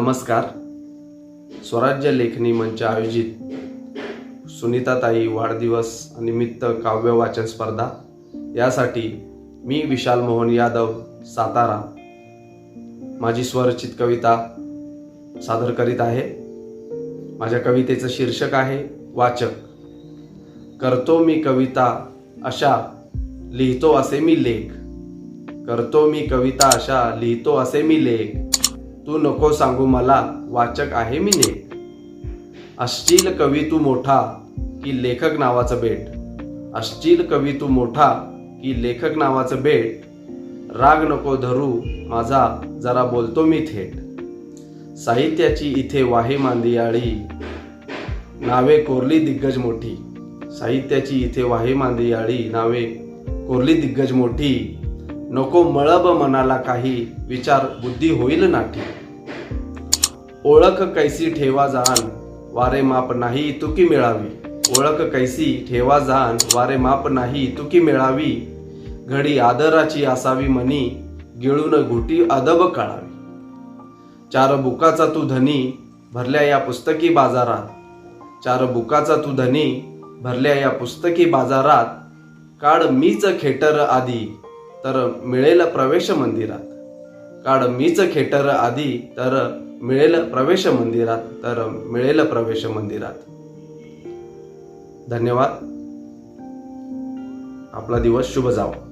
नमस्कार. स्वराज्य लेखनी मंच आयोजित सुनीताताई वाढदिवस निमित्त काव्य वाचन स्पर्धा. यासाठी मी विशाल मोहन यादव सातारा. माझी स्वरचित कविता सादर करीत आहे. माझ्या कवितेचं शीर्षक आहे वाचक. करतो मी कविता अशा लिहितो असे मी लेख. करतो मी कविता अशा लिहितो असे मी लेख. तू नको सांगू मला वाचक आहे मी ने असशील कवी तू मोठा की लेखक नावाचं बेट. असशील कवी तू मोठा की लेखक नावाचं बेट. राग नको धरू माझा जरा बोलतो मी थेट. साहित्याची इथे वाहे मांदियाळी नावे कोरली दिग्गज मोठी. साहित्याची इथे वाहे मांदियाळी नावे कोरली दिग्गज मोठी. नको मळब मनाला काही विचार बुद्धी होईल नाठी. ओळख कैसी ठेवा जाण वारे माप नाही तुकी मिळावी. ओळख कैसी ठेवा जाण वारे माप नाही तुकी मिळावी. घडी आदराची असावी मनी गिळून घुटी अदब काढावी चार बुकाचा तू धनी भरल्या या पुस्तकी बाजारात. चार बुकाचा तू धनी भरल्या या पुस्तकी बाजारात. काढ मीच खेटर आधी तर मिळेल प्रवेश मंदिरात. काढ मीच खेटर आधी तर मिळेल प्रवेश मंदिरात तर मिळेल प्रवेश मंदिरात. धन्यवाद. आपला दिवस शुभ जावा.